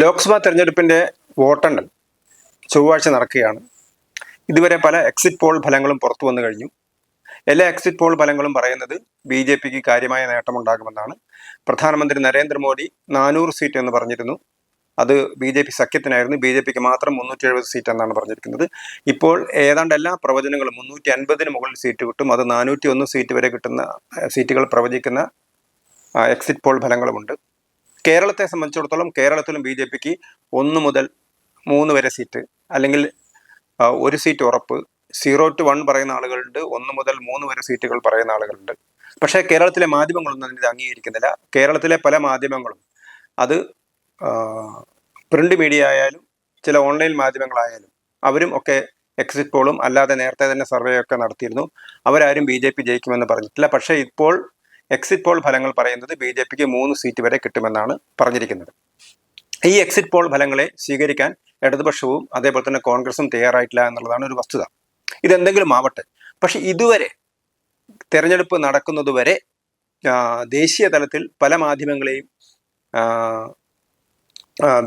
ലോക്സഭാ തെരഞ്ഞെടുപ്പിന്റെ വോട്ടെണ്ണൽ ചൊവ്വാഴ്ച നടക്കുകയാണ്. ഇതുവരെ പല എക്സിറ്റ് പോൾ ഫലങ്ങളും പുറത്തു വന്നു കഴിഞ്ഞു. എല്ലാ എക്സിറ്റ് പോൾ ഫലങ്ങളും പറയുന്നത് ബി ജെ പിക്ക് കാര്യമായ നേട്ടമുണ്ടാകുമെന്നാണ്. പ്രധാനമന്ത്രി നരേന്ദ്രമോദി നാനൂറ് സീറ്റ് എന്ന് പറഞ്ഞിരുന്നു. അത് ബി ജെ പി സഖ്യത്തിനായിരുന്നു. ബി ജെ പിക്ക് മാത്രം മുന്നൂറ്റി എഴുപത് സീറ്റ് എന്നാണ് പറഞ്ഞിരിക്കുന്നത്. ഇപ്പോൾ ഏതാണ്ട് എല്ലാ പ്രവചനങ്ങളും മുന്നൂറ്റി അൻപതിന് മുകളിൽ സീറ്റ് കിട്ടും അത് നാനൂറ്റി ഒന്ന് സീറ്റ് വരെ കിട്ടുന്ന സീറ്റുകൾ പ്രവചിക്കുന്ന എക്സിറ്റ് പോൾ ഫലങ്ങളുമുണ്ട്. കേരളത്തെ സംബന്ധിച്ചിടത്തോളം കേരളത്തിലും ബി ജെ പിക്ക് ഒന്ന് മുതൽ മൂന്ന് വരെ സീറ്റ് അല്ലെങ്കിൽ ഒരു സീറ്റ് ഉറപ്പ് സീറോ ടു വൺ പറയുന്ന ആളുകളുണ്ട് ഒന്ന് മുതൽ മൂന്ന് വരെ സീറ്റുകൾ പറയുന്ന ആളുകളുണ്ട്. പക്ഷേ കേരളത്തിലെ മാധ്യമങ്ങളൊന്നും അതിന് ഇത് അംഗീകരിക്കുന്നില്ല. കേരളത്തിലെ പല മാധ്യമങ്ങളും അത് പ്രിന്റ് മീഡിയ ആയാലും ചില ഓൺലൈൻ മാധ്യമങ്ങളായാലും അവരും ഒക്കെ എക്സിറ്റ് പോളും അല്ലാതെ നേരത്തെ തന്നെ സർവേ ഒക്കെ നടത്തിയിരുന്നു. അവരാരും ബി ജെ പി ജയിക്കുമെന്ന് പറഞ്ഞിട്ടില്ല. പക്ഷേ ഇപ്പോൾ എക്സിറ്റ് പോൾ ഫലങ്ങൾ പറയുന്നത് ബി ജെ പിക്ക് മൂന്ന് സീറ്റ് വരെ കിട്ടുമെന്നാണ് പറഞ്ഞിരിക്കുന്നത്. ഈ എക്സിറ്റ് പോൾ ഫലങ്ങളെ സ്വീകരിക്കാൻ ഇടതുപക്ഷവും അതേപോലെ തന്നെ കോൺഗ്രസും തയ്യാറായിട്ടില്ല എന്നുള്ളതാണ് ഒരു വസ്തുത. ഇതെന്തെങ്കിലും ആവട്ടെ. പക്ഷെ ഇതുവരെ തെരഞ്ഞെടുപ്പ് നടക്കുന്നതുവരെ ദേശീയ തലത്തിൽ പല മാധ്യമങ്ങളെയും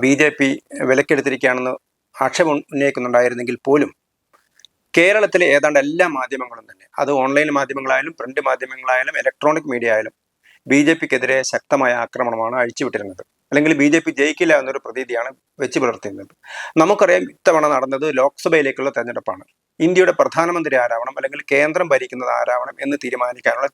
ബി ജെ പി വിലക്കെടുത്തിരിക്കുകയാണെന്ന് ആക്ഷേപം ഉന്നയിക്കുന്നുണ്ടായിരുന്നെങ്കിൽ പോലും കേരളത്തിലെ ഏതാണ്ട് എല്ലാ മാധ്യമങ്ങളും തന്നെ. അത് ഓൺലൈൻ മാധ്യമങ്ങളായാലും പ്രിന്റ് മാധ്യമങ്ങളായാലും ഇലക്ട്രോണിക് മീഡിയ ആയാലും ബി ജെ പിക്കെതിരെ ശക്തമായ ആക്രമണമാണ് അഴിച്ചുവിട്ടിരുന്നത്. അല്ലെങ്കിൽ ബി ജെ പി ജയിക്കില്ല എന്നൊരു പ്രതീതിയാണ് വെച്ച് പുലർത്തിയിരുന്നത്. നമുക്കറിയാം ഇത്തവണ നടന്നത് ലോക്സഭയിലേക്കുള്ള തെരഞ്ഞെടുപ്പാണ്. ഇന്ത്യയുടെ പ്രധാനമന്ത്രി ആരാവണം അല്ലെങ്കിൽ കേന്ദ്രം ഭരിക്കുന്നത് ആരാവണം എന്ന് തീരുമാനിക്കാനുള്ള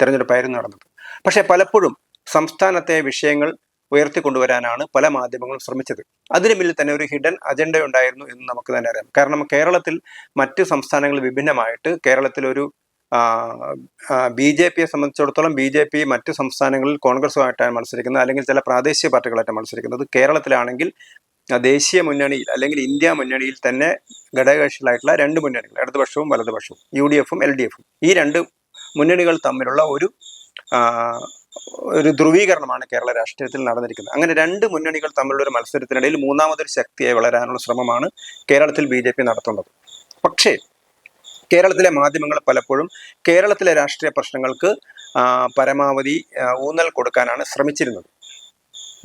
തെരഞ്ഞെടുപ്പായിരുന്നു നടന്നത്. പക്ഷേ പലപ്പോഴും സംസ്ഥാനത്തെ വിഷയങ്ങൾ ഉയർത്തിക്കൊണ്ടുവരാനാണ് പല മാധ്യമങ്ങളും ശ്രമിച്ചത്. അതിന് പിന്നിൽ തന്നെ ഒരു ഹിഡൻ അജണ്ട ഉണ്ടായിരുന്നു എന്ന് നമുക്ക് തന്നെ അറിയാം. കാരണം കേരളത്തിൽ മറ്റ് സംസ്ഥാനങ്ങൾ വിഭിന്നമായിട്ട് കേരളത്തിൽ ഒരു ബി ജെ പിയെ സംബന്ധിച്ചിടത്തോളം ബി ജെ പി മറ്റ് സംസ്ഥാനങ്ങളിൽ കോൺഗ്രസുമായിട്ടാണ് മത്സരിക്കുന്നത്. അല്ലെങ്കിൽ ചില പ്രാദേശിക പാർട്ടികളായിട്ടാണ് മത്സരിക്കുന്നത്. കേരളത്തിലാണെങ്കിൽ ദേശീയ മുന്നണിയിൽ അല്ലെങ്കിൽ ഇന്ത്യ മുന്നണിയിൽ തന്നെ ഘടകകക്ഷികളായിട്ടുള്ള രണ്ട് മുന്നണികൾ ഇടതുപക്ഷവും വലതുപക്ഷവും യു ഡി എഫും എൽ ഡി എഫും. ഈ രണ്ട് മുന്നണികൾ തമ്മിലുള്ള ഒരു ഒരു ധ്രുവീകരണമാണ് കേരള രാഷ്ട്രീയത്തിൽ നടന്നിരിക്കുന്നത്. അങ്ങനെ രണ്ട് മുന്നണികൾ തമ്മിലുള്ള ഒരു മത്സരത്തിനിടയിൽ മൂന്നാമതൊരു ശക്തിയായി വളരാനുള്ള ശ്രമമാണ് കേരളത്തിൽ ബി ജെ പി നടത്തുന്നത്. പക്ഷേ കേരളത്തിലെ മാധ്യമങ്ങൾ പലപ്പോഴും കേരളത്തിലെ രാഷ്ട്രീയ പ്രശ്നങ്ങൾക്ക് പരമാവധി ഊന്നൽ കൊടുക്കാനാണ് ശ്രമിച്ചിരുന്നത്.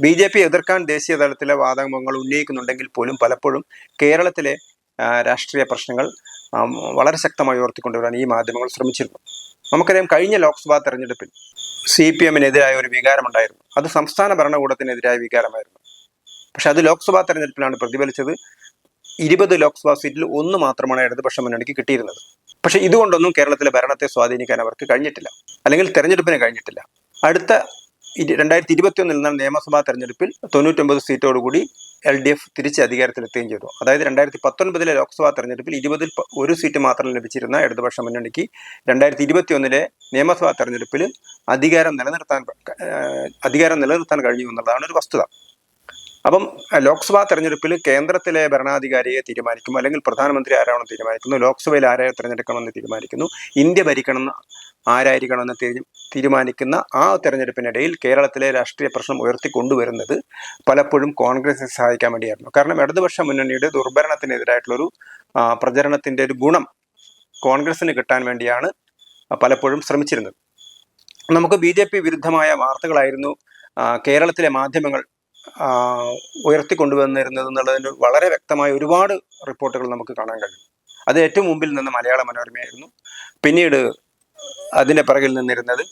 ബി ജെ പി എതിർക്കാൻ ദേശീയ തലത്തിലെ വാദങ്ങൾ ഉന്നയിക്കുന്നുണ്ടെങ്കിൽ പോലും പലപ്പോഴും കേരളത്തിലെ രാഷ്ട്രീയ പ്രശ്നങ്ങൾ വളരെ ശക്തമായി ഉയർത്തിക്കൊണ്ടുവരാൻ ഈ മാധ്യമങ്ങൾ ശ്രമിച്ചിരുന്നു. നമുക്കറിയാം കഴിഞ്ഞ ലോക്സഭാ തെരഞ്ഞെടുപ്പിൽ സി പി എമ്മിനെതിരായ ഒരു വികാരമുണ്ടായിരുന്നു. അത് സംസ്ഥാന ഭരണകൂടത്തിനെതിരായ വികാരമായിരുന്നു. പക്ഷെ അത് ലോക്സഭാ തെരഞ്ഞെടുപ്പിലാണ് പ്രതിഫലിച്ചത്. ഇരുപത് ലോക്സഭാ സീറ്റിൽ ഒന്ന് മാത്രമാണ് ഇടതുപക്ഷ മുന്നണിക്ക് കിട്ടിയിരുന്നത്. പക്ഷെ ഇതുകൊണ്ടൊന്നും കേരളത്തിലെ ഭരണത്തെ സ്വാധീനിക്കാൻ അവർക്ക് കഴിഞ്ഞിട്ടില്ല. അല്ലെങ്കിൽ തെരഞ്ഞെടുപ്പിന് കഴിഞ്ഞിട്ടില്ല. അടുത്ത രണ്ടായിരത്തി ഇരുപത്തിയൊന്നിൽ നടന്ന നിയമസഭാ തെരഞ്ഞെടുപ്പിൽ തൊണ്ണൂറ്റൊമ്പത് സീറ്റോടുകൂടി എൽ ഡി എഫ് തിരിച്ച് അധികാരത്തിലെത്തുകയും ചെയ്തു. അതായത് രണ്ടായിരത്തി പത്തൊൻപതിലെ ലോക്സഭാ തെരഞ്ഞെടുപ്പിൽ ഇരുപതിൽ ഒരു സീറ്റ് മാത്രം ലഭിച്ചിരുന്ന ഇടതുപക്ഷ മുന്നണിക്ക് രണ്ടായിരത്തി ഇരുപത്തിയൊന്നിലെ നിയമസഭാ തെരഞ്ഞെടുപ്പിൽ അധികാരം നിലനിർത്താൻ അധികാരം നിലനിർത്താൻ കഴിഞ്ഞു എന്നുള്ളതാണ് ഒരു വസ്തുത. അപ്പം ലോക്സഭാ തെരഞ്ഞെടുപ്പിൽ കേന്ദ്രത്തിലെ ഭരണാധികാരിയെ തീരുമാനിക്കും അല്ലെങ്കിൽ പ്രധാനമന്ത്രി ആരാണെന്ന് തീരുമാനിക്കുന്നു ലോക്സഭയിൽ ആരെ തിരഞ്ഞെടുക്കണമെന്ന് തീരുമാനിക്കുന്നു ഇന്ത്യ ഭരിക്കണമെന്ന് ആരായിരിക്കണമെന്ന് തീരു- തീരുമാനിക്കുന്ന ആ തെരഞ്ഞെടുപ്പിനിടയിൽ കേരളത്തിലെ രാഷ്ട്രീയ പ്രശ്നം ഉയർത്തിക്കൊണ്ടുവരുന്നത് പലപ്പോഴും കോൺഗ്രസിനെ സഹായിക്കാൻ വേണ്ടിയായിരുന്നു. കാരണം ഇടതുപക്ഷ മുന്നണിയുടെ ദുർഭരണത്തിനെതിരായിട്ടുള്ളൊരു പ്രചരണത്തിന്റെ ഒരു ഗുണം കോൺഗ്രസിന് കിട്ടാൻ വേണ്ടിയാണ് പലപ്പോഴും ശ്രമിച്ചിരുന്നത്. നമുക്ക് ബി ജെ പി വിരുദ്ധമായ വാർത്തകളായിരുന്നു കേരളത്തിലെ മാധ്യമങ്ങൾ ഉയർത്തിക്കൊണ്ടുവന്നിരുന്നത് എന്നുള്ളതിന് വളരെ വ്യക്തമായ ഒരുപാട് റിപ്പോർട്ടുകൾ നമുക്ക് കാണാൻ കഴിയും. അത് ഏറ്റവും മുമ്പിൽ നിന്ന് മലയാള മനോരമയായിരുന്നു. പിന്നീട് അതിന്റെ പിറകിൽ നിന്നിരുന്നത്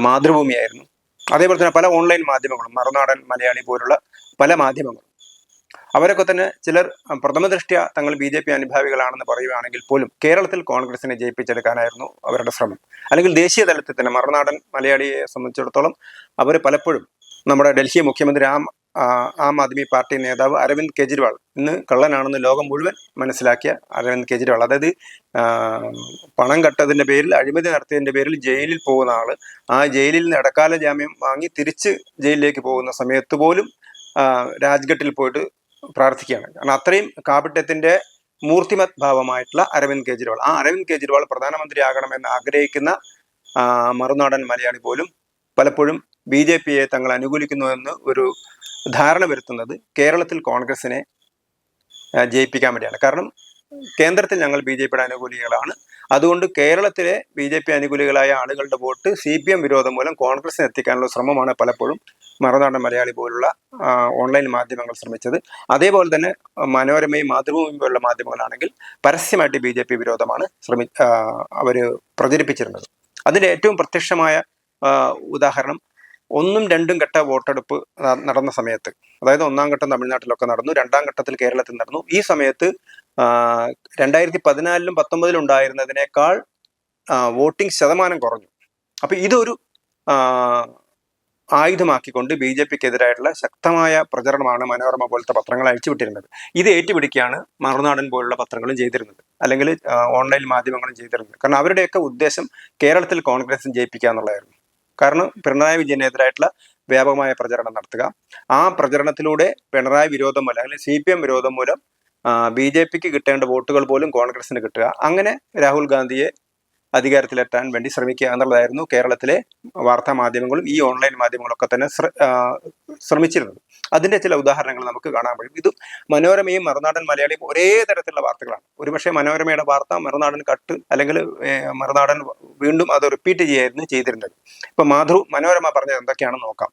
മാതൃഭൂമിയായിരുന്നു. അതേപോലെ തന്നെ പല ഓൺലൈൻ മാധ്യമങ്ങളും മറുനാടൻ മലയാളി പോലുള്ള പല മാധ്യമങ്ങളും. അവരൊക്കെ തന്നെ ചിലർ പ്രഥമ ദൃഷ്ട്യ തങ്ങൾ ബി ജെ പി അനുഭാവികളാണെന്ന് പറയുകയാണെങ്കിൽ പോലും കേരളത്തിൽ കോൺഗ്രസിനെ ജയിപ്പിച്ചെടുക്കാനായിരുന്നു അവരുടെ ശ്രമം. അല്ലെങ്കിൽ ദേശീയ തലത്തിൽ തന്നെ മറുനാടൻ മലയാളിയെ സംബന്ധിച്ചിടത്തോളം അവർ പലപ്പോഴും നമ്മുടെ ഡൽഹി മുഖ്യമന്ത്രി ആം ആ, ആദ്മി പാർട്ടി നേതാവ് അരവിന്ദ് കെജ്രിവാൾ ഇന്ന് കള്ളനാണെന്ന് ലോകം മുഴുവൻ മനസ്സിലാക്കിയ അരവിന്ദ് കെജ്രിവാൾ. അതായത് പണം കട്ടതിന്റെ പേരിൽ അഴിമതി നടത്തിയതിന്റെ പേരിൽ ജയിലിൽ പോകുന്ന ആൾ ആ ജയിലിൽ നിന്ന് ഇടക്കാല ജാമ്യം വാങ്ങി തിരിച്ച് ജയിലിലേക്ക് പോകുന്ന സമയത്ത് പോലും രാജ്ഘട്ടിൽ പോയിട്ട് പ്രാർത്ഥിക്കുകയാണ്. കാരണം അത്രയും കാപിട്യത്തിന്റെ മൂർത്തിമത് ഭാവമായിട്ടുള്ള അരവിന്ദ് കെജ്രിവാൾ. ആ അരവിന്ദ് കെജ്രിവാൾ പ്രധാനമന്ത്രി ആകണമെന്ന് ആഗ്രഹിക്കുന്ന മറുനാടൻ മലയാളി പോലും പലപ്പോഴും ബി ജെ പിയെ തങ്ങൾ അനുകൂലിക്കുന്നുവെന്ന് ഒരു ധാരണ വരുത്തുന്നത് കേരളത്തിൽ കോൺഗ്രസിനെ ജയിപ്പിക്കാൻ വേണ്ടിയാണ്. കാരണം കേന്ദ്രത്തിൽ ഞങ്ങൾ ബി ജെ പിയുടെ അനുകൂലികളാണ്. അതുകൊണ്ട് കേരളത്തിലെ ബി ജെ പി അനുകൂലികളായ ആളുകളുടെ വോട്ട് സി പി എം വിരോധം മൂലം കോൺഗ്രസിന് എത്തിക്കാനുള്ള ശ്രമമാണ് പലപ്പോഴും മറുനാടൻ മലയാളി പോലുള്ള ഓൺലൈൻ മാധ്യമങ്ങൾ ശ്രമിച്ചത്. അതേപോലെ തന്നെ മനോരമയും മാതൃഭൂമിയും പോലുള്ള മാധ്യമങ്ങളാണെങ്കിൽ പരസ്യമായിട്ട് ബി ജെ പി വിരോധമാണ് ശ്രമി അവർ പ്രചരിപ്പിച്ചിരുന്നത്. അതിന്റെ ഏറ്റവും പ്രത്യക്ഷമായ ഉദാഹരണം ഒന്നും രണ്ടും ഘട്ട വോട്ടെടുപ്പ് നടന്ന സമയത്ത് അതായത് ഒന്നാം ഘട്ടം തമിഴ്നാട്ടിലൊക്കെ നടന്നു രണ്ടാം ഘട്ടത്തിൽ കേരളത്തിൽ നടന്നു. ഈ സമയത്ത് രണ്ടായിരത്തി പതിനാലിലും പത്തൊമ്പതിലും ഉണ്ടായിരുന്നതിനേക്കാൾ വോട്ടിംഗ് ശതമാനം കുറഞ്ഞു. അപ്പൊ ഇതൊരു ആയുധമാക്കിക്കൊണ്ട് ബി ജെ പിക്ക് എതിരായിട്ടുള്ള ശക്തമായ പ്രചരണമാണ് മനോരമ പോലത്തെ പത്രങ്ങൾ അഴിച്ചുവിട്ടിരുന്നത്. ഇത് ഏറ്റുപിടിക്കുകയാണ് മറുനാടൻ പോലുള്ള പത്രങ്ങളും ചെയ്തിരുന്നത്. അല്ലെങ്കിൽ ഓൺലൈൻ മാധ്യമങ്ങളും ചെയ്തിരുന്നത്. കാരണം അവരുടെയൊക്കെ ഉദ്ദേശം കേരളത്തിൽ കോൺഗ്രസ് ജയിപ്പിക്കുക എന്നുള്ളതായിരുന്നു. കാരണം പിണറായി വിജയനെതിരായിട്ടുള്ള വ്യാപകമായ പ്രചരണം നടത്തുക. ആ പ്രചരണത്തിലൂടെ പിണറായി വിരോധം മൂലം അല്ലെങ്കിൽ സി പി എം വിരോധം മൂലം ബി ജെ പിക്ക് കിട്ടേണ്ട വോട്ടുകൾ പോലും കോൺഗ്രസിന് കിട്ടുക. അങ്ങനെ രാഹുൽ ഗാന്ധിയെ അധികാരത്തിലെത്താൻ വേണ്ടി ശ്രമിക്കുക എന്നുള്ളതായിരുന്നു കേരളത്തിലെ വാർത്താ മാധ്യമങ്ങളും ഈ ഓൺലൈൻ മാധ്യമങ്ങളും ഒക്കെ തന്നെ ശ്രമിച്ചിരുന്നത്. അതിന്റെ ചില ഉദാഹരണങ്ങൾ നമുക്ക് കാണാൻ കഴിയും. ഇത് മനോരമയും മറുനാടൻ മലയാളിയും ഒരേ തരത്തിലുള്ള വാർത്തകളാണ്. ഒരുപക്ഷെ മനോരമയുടെ വാർത്ത മറുനാടൻ കട്ട് അല്ലെങ്കിൽ മറുനാടൻ വീണ്ടും അത് റിപ്പീറ്റ് ചെയ്യായിരുന്നു ചെയ്തിരുന്നത്. ഇപ്പൊ മാധു മനോരമ പറഞ്ഞത് എന്തൊക്കെയാണെന്ന് നോക്കാം.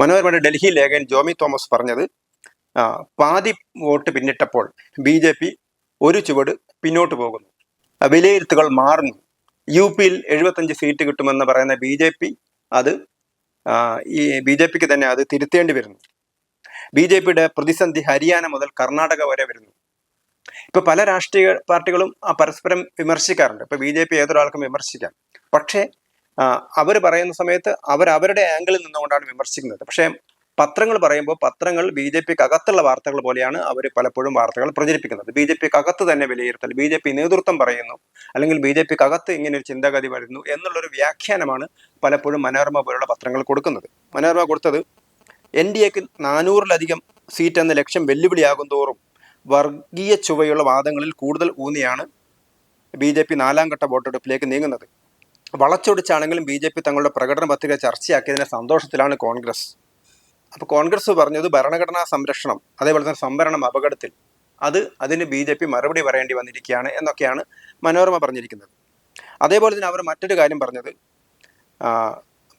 മനോരമയുടെ ഡൽഹി ലേഖകൻ ജോമി തോമസ് പറഞ്ഞത് പാതി വോട്ട് പിന്നിട്ടപ്പോൾ ബി ജെ പി ഒരു ചുവട് പിന്നോട്ട് പോകുന്നു. വിലയിരുത്തുകൾ മാറുന്നു. യു പിയിൽ എഴുപത്തഞ്ച് സീറ്റ് കിട്ടുമെന്ന് പറയുന്ന ബി ജെ പി അത് ഈ ബി ജെ പിക്ക് തന്നെ അത് തിരുത്തേണ്ടി വരുന്നു. ബി ജെ പിയുടെ പ്രതിസന്ധി ഹരിയാന മുതൽ കർണാടക വരെ വരുന്നു. ഇപ്പൊ പല രാഷ്ട്രീയ പാർട്ടികളും പരസ്പരം വിമർശിക്കാറുണ്ട്. ഇപ്പൊ ബി ജെ പി ഏതൊരാൾക്കും വിമർശിക്കാം. പക്ഷേ അവർ പറയുന്ന സമയത്ത് അവർ അവരുടെ ആംഗിളിൽ നിന്നുകൊണ്ടാണ് വിമർശിക്കുന്നത്. പക്ഷേ പത്രങ്ങൾ പറയുമ്പോൾ പത്രങ്ങൾ ബി ജെ പിക്ക് അകത്തുള്ള വാർത്തകൾ പോലെയാണ് അവർ പലപ്പോഴും വാർത്തകൾ പ്രചരിപ്പിക്കുന്നത്. ബി ജെ പിക്ക് അകത്ത് തന്നെ വിലയിരുത്തൽ ബി ജെ പി നേതൃത്വം പറയുന്നു അല്ലെങ്കിൽ ബി ജെ പിക്ക് അകത്ത് ഇങ്ങനെ ഒരു ചിന്താഗതി വരുന്നു എന്നുള്ളൊരു വ്യാഖ്യാനമാണ് പലപ്പോഴും മനോരമ പോലുള്ള പത്രങ്ങൾ കൊടുക്കുന്നത്. മനോരമ കൊടുത്തത് എൻ ഡി എക്ക് നാനൂറിലധികം സീറ്റ് എന്ന ലക്ഷ്യം വെല്ലുവിളിയാകും തോറും വർഗീയ ചുവയുള്ള വാദങ്ങളിൽ കൂടുതൽ ഊന്നിയാണ് ബി ജെ പി നാലാം ഘട്ട വോട്ടെടുപ്പിലേക്ക് നീങ്ങുന്നത്. വളച്ചൊടിച്ചാണെങ്കിലും ബി ജെ പി തങ്ങളുടെ പ്രകടന പത്രിക ചർച്ചയാക്കിയതിന്റെ സന്തോഷത്തിലാണ് കോൺഗ്രസ്. അപ്പോൾ കോൺഗ്രസ് പറഞ്ഞത് ഭരണഘടനാ സംരക്ഷണം അതേപോലെ തന്നെ സംവരണം അപകടത്തിൽ. അത് അതിന് ബി ജെ പി മറുപടി പറയേണ്ടി വന്നിരിക്കുകയാണ് എന്നൊക്കെയാണ് മനോരമ പറഞ്ഞിരിക്കുന്നത്. അതേപോലെ തന്നെ അവർ മറ്റൊരു കാര്യം പറഞ്ഞത്.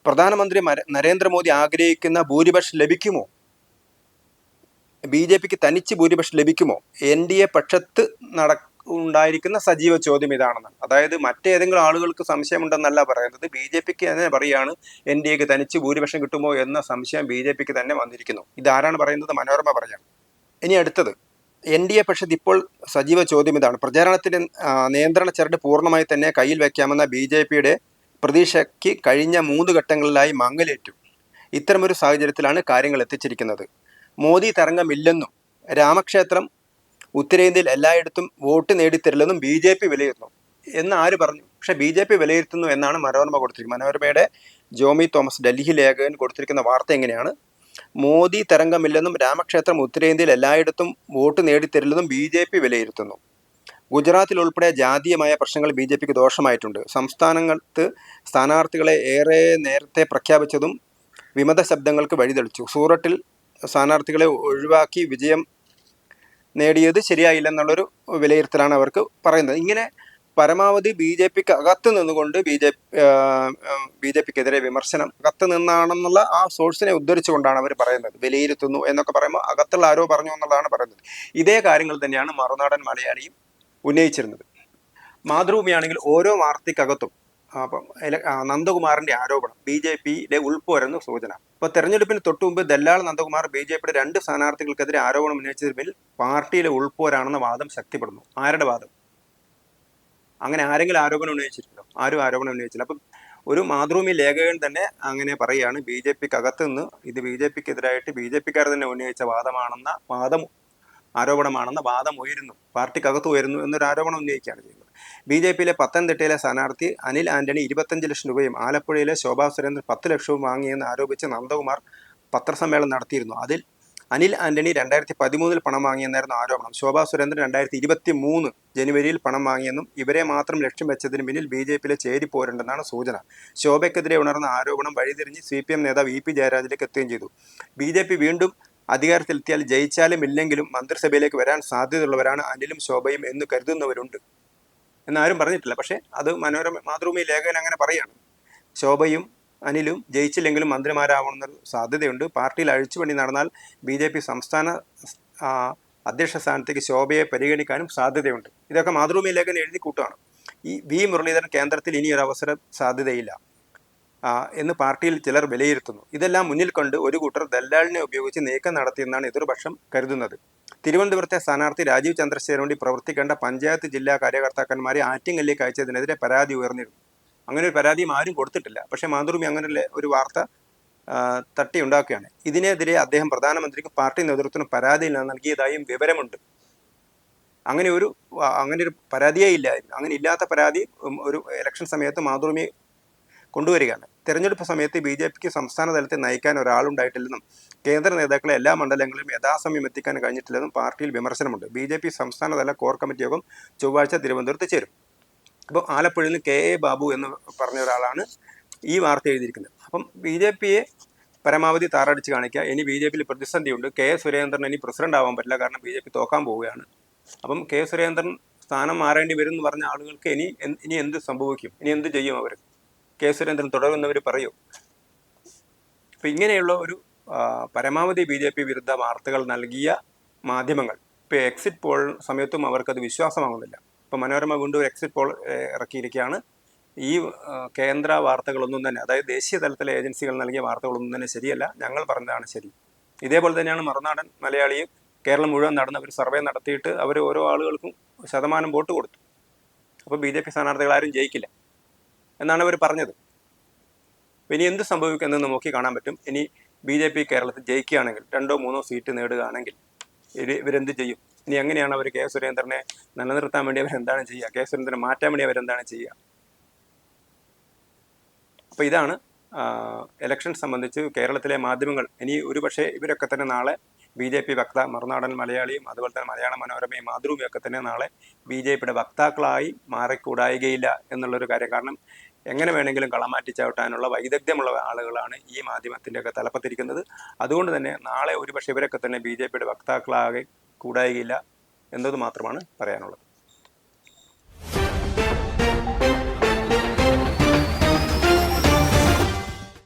പ്രധാനമന്ത്രി നരേന്ദ്രമോദി ആഗ്രഹിക്കുന്ന ഭൂരിപക്ഷം ലഭിക്കുമോ? ബി ജെ പിക്ക് തനിച്ച് ഭൂരിപക്ഷം ലഭിക്കുമോ? എൻ ഡി എ പക്ഷത്ത് നട ഉണ്ടായിരിക്കുന്ന സജീവ ചോദ്യം ഇതാണെന്ന്. അതായത് മറ്റേതെങ്കിലും ആളുകൾക്ക് സംശയമുണ്ടെന്നല്ല പറയുന്നത്. ബി ജെ പിക്ക് തന്നെ പറയാണ് എൻ ഡി എക്ക് തനിച്ച് ഭൂരിപക്ഷം കിട്ടുമോ എന്ന സംശയം ബി ജെ പിക്ക് തന്നെ വന്നിരിക്കുന്നു. ഇതാരാണ് പറയുന്നത്? മനോരമ പറയാണ്. ഇനി അടുത്തത്. എൻ ഡി എ പക്ഷേ ഇപ്പോൾ സജീവ ചോദ്യം ഇതാണ്. പ്രചാരണത്തിന്റെ നിയന്ത്രണ ചരട് പൂർണമായി തന്നെ കയ്യിൽ വയ്ക്കാമെന്ന ബി ജെ പിയുടെ പ്രതീക്ഷയ്ക്ക് കഴിഞ്ഞ മൂന്ന് ഘട്ടങ്ങളിലായി മങ്ങലേറ്റു. ഇത്തരമൊരു സാഹചര്യത്തിലാണ് കാര്യങ്ങൾ എത്തിച്ചിരിക്കുന്നത്. മോദി തരംഗമില്ലെന്നും രാമക്ഷേത്രം ഉത്തരേന്ത്യയിൽ എല്ലായിടത്തും വോട്ട് നേടിത്തരില്ലെന്നും ബി ജെ പി വിലയിരുത്തുന്നു. എന്ന് ആര് പറഞ്ഞു? പക്ഷെ ബി ജെ പി വിലയിരുത്തുന്നു എന്നാണ് മനോരമ കൊടുത്തിരിക്കുന്നത്. മനോരമയുടെ ജോമി തോമസ് ഡൽഹി ലേഖകൻ കൊടുത്തിരിക്കുന്ന വാർത്ത എങ്ങനെയാണ്? മോദി തരംഗമില്ലെന്നും രാമക്ഷേത്രം ഉത്തരേന്ത്യയിൽ എല്ലായിടത്തും വോട്ട് നേടിത്തരില്ലെന്നും ബി ജെ പി വിലയിരുത്തുന്നു. ഗുജറാത്തിൽ ഉൾപ്പെടെ ജാതീയമായ പ്രശ്നങ്ങൾ ബി ജെ പിക്ക് ദോഷമായിട്ടുണ്ട്. സംസ്ഥാനങ്ങൾക്ക് സ്ഥാനാർത്ഥികളെ ഏറെ നേരത്തെ പ്രഖ്യാപിച്ചതും വിമത ശബ്ദങ്ങൾക്ക് വഴിതെളിച്ചു. സൂററ്റിൽ സ്ഥാനാർത്ഥികളെ ഒഴിവാക്കി വിജയം നേടിയത് ശരിയായില്ല എന്നുള്ളൊരു വിലയിരുത്തലാണ് അവർക്ക് പറയുന്നത്. ഇങ്ങനെ പരമാവധി ബി ജെ പിക്ക് അകത്ത് നിന്നുകൊണ്ട് ബി ജെ ബി ജെ പിക്കെതിരെ വിമർശനം അകത്ത് നിന്നാണെന്നുള്ള ആ സോഴ്സിനെ ഉദ്ധരിച്ചുകൊണ്ടാണ് അവർ പറയുന്നത്. വിലയിരുത്തുന്നു എന്നൊക്കെ പറയുമ്പോൾ അകത്തുള്ള ആരോ പറഞ്ഞു എന്നുള്ളതാണ് പറയുന്നത്. ഇതേ കാര്യങ്ങൾ തന്നെയാണ് മറുനാടൻ മലയാളിയും ഉന്നയിച്ചിരുന്നത്. മാതൃഭൂമിയാണെങ്കിൽ ഓരോ വാർത്തയ്ക്കകത്തും നന്ദകുമാറിന്റെ ആരോപണം. ബി ജെ പിയിലെ ഉൾപ്പോരെന്ന് സൂചന. അപ്പോൾ തെരഞ്ഞെടുപ്പിന് തൊട്ടു മുമ്പ് ദല്ലാൾ നന്ദകുമാർ ബി ജെ പിയുടെ രണ്ട് സ്ഥാനാർത്ഥികൾക്കെതിരെ ആരോപണം ഉന്നയിച്ചതിന് പാർട്ടിയിലെ ഉൾപ്പോരാണെന്ന വാദം ശക്തിപ്പെടുന്നു. ആരുടെ വാദം? അങ്ങനെ ആരെങ്കിലും ആരോപണം ഉന്നയിച്ചിട്ടുണ്ടോ? ആരും ആരോപണം ഉന്നയിച്ചില്ല. അപ്പം ഒരു മാതൃഭൂമി ലേഖകൻ തന്നെ അങ്ങനെ പറയുകയാണ്. ബി ജെ പിക്ക് അകത്ത് നിന്ന് ഇത് ബി ജെ പിക്ക് എതിരായിട്ട് ബി ജെ പിക്കാർ തന്നെ ഉന്നയിച്ച വാദമാണെന്ന വാദം ആരോപണമാണെന്ന വാദം ഉയരുന്നു. പാർട്ടിക്കകത്ത് ഉയരുന്നു എന്നൊരു ആരോപണം ഉന്നയിക്കുകയാണ് ചെയ്യുന്നത്. ബി ജെ പിയിലെ പത്തനംതിട്ടയിലെ സ്ഥാനാർത്ഥി അനിൽ ആന്റണി ഇരുപത്തഞ്ച് ലക്ഷം രൂപയും ആലപ്പുഴയിലെ ശോഭാ സുരേന്ദ്രൻ പത്ത് ലക്ഷവും വാങ്ങിയെന്ന് ആരോപിച്ച് നന്ദകുമാർ പത്രസമ്മേളനം നടത്തിയിരുന്നു. അതിൽ അനിൽ ആന്റണി രണ്ടായിരത്തി പതിമൂന്നിൽ പണം വാങ്ങിയെന്നായിരുന്നു ആരോപണം. ശോഭാ സുരേന്ദ്രൻ രണ്ടായിരത്തി ഇരുപത്തി മൂന്ന് ജനുവരിയിൽ പണം വാങ്ങിയെന്നും ഇവരെ മാത്രം ലക്ഷ്യം വെച്ചതിന് പിന്നിൽ ബി ജെ പിയിലെ ചേരി പോരുണ്ടെന്നാണ് സൂചന. ശോഭയ്ക്കെതിരെ ഉണർന്ന ആരോപണം വഴിതിരിഞ്ഞ് സി പി എം നേതാവ് ഇ പി ജയരാജിലേക്ക് എത്തുകയും ചെയ്തു. ബി ജെ പി വീണ്ടും അധികാരത്തിലെത്തിയാൽ ജയിച്ചാലും ഇല്ലെങ്കിലും മന്ത്രിസഭയിലേക്ക് വരാൻ സാധ്യതയുള്ളവരാണ് അനിലും ശോഭയും എന്ന് കരുതുന്നവരുണ്ട്. എന്നാരും പറഞ്ഞിട്ടില്ല. പക്ഷേ അത് മനോരമ മാതൃഭൂമി ലേഖകൻ അങ്ങനെ പറയാണ്. ശോഭയും അനിലും ജയിച്ചില്ലെങ്കിലും മന്ത്രിമാരാവണമെന്നൊരു സാധ്യതയുണ്ട്. പാർട്ടിയിൽ അഴിച്ചുപണി നടന്നാൽ ബി ജെ പി സംസ്ഥാന അധ്യക്ഷ സ്ഥാനത്തേക്ക് ശോഭയെ പരിഗണിക്കാനും സാധ്യതയുണ്ട്. ഇതൊക്കെ മാതൃഭൂമി ലേഖകൻ എഴുതി കൂട്ടുകയാണ്. ഈ വി. മുരളീധരൻ കേന്ദ്രത്തിൽ ഇനി ഒരു അവസരം സാധ്യതയില്ല എന്ന് പാർട്ടിയിൽ ചിലർ വിലയിരുത്തുന്നു. ഇതെല്ലാം മുന്നിൽ കണ്ട് ഒരു കൂട്ടർ ദല്ലാളിനെ ഉപയോഗിച്ച് നീക്കം നടത്തിയെന്നാണ് എതിർപക്ഷം കരുതുന്നത്. തിരുവനന്തപുരത്തെ സ്ഥാനാർത്ഥി രാജീവ് ചന്ദ്രശേഖരന് വേണ്ടി പ്രവർത്തിക്കേണ്ട പഞ്ചായത്ത് ജില്ലാ കാര്യകർത്താക്കന്മാരെ ആറ്റിങ്ങലിലേക്ക് അയച്ചതിനെതിരെ പരാതി ഉയർന്നിരുന്നു. അങ്ങനെ ഒരു പരാതിയും ആരും കൊടുത്തിട്ടില്ല. പക്ഷേ മാതൃഭൂമി അങ്ങനെ ഒരു- വാർത്ത തട്ടിയുണ്ടാക്കുകയാണ്. ഇതിനെതിരെ അദ്ദേഹം പ്രധാനമന്ത്രിക്ക് പാർട്ടി നേതൃത്വത്തിന് പരാതി നൽകിയതായും വിവരമുണ്ട്. അങ്ങനെ ഒരു അങ്ങനെ ഒരു പരാതിയേ ഇല്ലായിരുന്നു അങ്ങനെ ഇല്ലാത്ത പരാതി ഒരു ഇലക്ഷൻ സമയത്ത് മാതൃഭൂമി കൊണ്ടുവരികയാണ്. തെരഞ്ഞെടുപ്പ് സമയത്ത് ബി ജെ പിക്ക് സംസ്ഥാന തലത്തിൽ നയിക്കാൻ ഒരാളുണ്ടായിട്ടില്ലെന്നും കേന്ദ്ര നേതാക്കളെ എല്ലാ മണ്ഡലങ്ങളിലും യഥാസമയം എത്തിക്കാൻ കഴിഞ്ഞിട്ടില്ലെന്നും പാർട്ടിയിൽ വിമർശനമുണ്ട്. ബി ജെ പി സംസ്ഥാനതല കോർ കമ്മിറ്റി യോഗം ചൊവ്വാഴ്ച തിരുവനന്തപുരത്ത് ചേരും. അപ്പോൾ ആലപ്പുഴയിൽ കെ എ ബാബു എന്ന് പറഞ്ഞ ഒരാളാണ് ഈ വാർത്ത എഴുതിയിരിക്കുന്നത്. അപ്പം ബി ജെ പിയെ പരമാവധി താറടിച്ച് കാണിക്കുക. ഇനി ബി ജെ പിയിൽ പ്രതിസന്ധിയുണ്ട്. കെ സുരേന്ദ്രൻ ഇനി പ്രസിഡന്റ് ആവാൻ പറ്റില്ല. കാരണം ബി ജെ പി തോക്കാൻ പോവുകയാണ്. അപ്പം കെ സുരേന്ദ്രൻ സ്ഥാനം മാറേണ്ടി വരും എന്ന് പറഞ്ഞ ആളുകൾക്ക് ഇനി ഇനി എന്ത് സംഭവിക്കും? ഇനി എന്ത് ചെയ്യും അവർ? കെ സുരേന്ദ്രൻ തുടരുമെന്നവർ പറയൂ. അപ്പം ഇങ്ങനെയുള്ള ഒരു പരമാവധി ബി ജെ പി വിരുദ്ധ വാർത്തകൾ നൽകിയ മാധ്യമങ്ങൾ. ഇപ്പോൾ എക്സിറ്റ് പോൾ സമയത്തും അവർക്കത് വിശ്വാസമാകുന്നില്ല ഇപ്പോൾ മനോരമ വീണ്ടും ഒരു എക്സിറ്റ് പോൾ ഇറക്കിയിരിക്കുകയാണ്. ഈ കേന്ദ്ര വാർത്തകളൊന്നും തന്നെ അതായത് ദേശീയ തലത്തിലെ ഏജൻസികൾ നൽകിയ വാർത്തകളൊന്നും തന്നെ ശരിയല്ല. ഞങ്ങൾ പറഞ്ഞതാണ് ശരി. ഇതേപോലെ തന്നെയാണ് മറുനാടൻ മലയാളിയും കേരളം മുഴുവൻ നടന്ന ഒരു സർവേ നടത്തിയിട്ട് അവർ ഓരോ ആളുകൾക്കും ശതമാനം വോട്ട് കൊടുത്തു. അപ്പോൾ ബി ജെ പി സ്ഥാനാർത്ഥികൾ ആരും ജയിക്കില്ല. എന്നാണ് അവർ പറഞ്ഞത്. ഇനി എന്ത് സംഭവിക്കും സംഭവിക്കുമെന്ന് നോക്കി കാണാൻ പറ്റും. ഇനി ബി ജെ പി കേരളത്തിൽ ജയിക്കുകയാണെങ്കിൽ രണ്ടോ മൂന്നോ സീറ്റ് നേടുകയാണെങ്കിൽ ഇവർ ഇവരെന്ത് ചെയ്യും? ഇനി എങ്ങനെയാണ് അവർ കെ സുരേന്ദ്രനെ നിലനിർത്താൻ വേണ്ടി അവർ എന്താണ് ചെയ്യുക? കെ സുരേന്ദ്രനെ മാറ്റാൻ വേണ്ടി അവരെന്താണ് ചെയ്യുക? അപ്പോൾ ഇതാണ് ഇലക്ഷൻ സംബന്ധിച്ച് കേരളത്തിലെ മാധ്യമങ്ങൾ. ഇനി ഒരുപക്ഷെ ഇവരൊക്കെ തന്നെ നാളെ ബി ജെ പി വക്ത മറുനാടൻ മലയാളിയും അതുപോലെ തന്നെ മലയാള മനോരമയും മാതൃഭൂമിയൊക്കെ തന്നെ നാളെ ബി ജെ പിയുടെ വക്താക്കളായി മാറിക്കൂടായികയില്ല എന്നുള്ളൊരു കാര്യം. കാരണം എങ്ങനെ വേണമെങ്കിലും കളമാറ്റി ചവിട്ടാനുള്ള വൈദഗ്ധ്യമുള്ള ആളുകളാണ് ഈ മാധ്യമത്തിന്റെ ഒക്കെ തലപ്പത്തിരിക്കുന്നത്. അതുകൊണ്ട് തന്നെ നാളെ ഒരുപക്ഷെ ഇവരൊക്കെ തന്നെ ബി ജെ പിയുടെ വക്താക്കളാകെ കൂടായികയില്ല എന്നത് മാത്രമാണ് പറയാനുള്ളത്.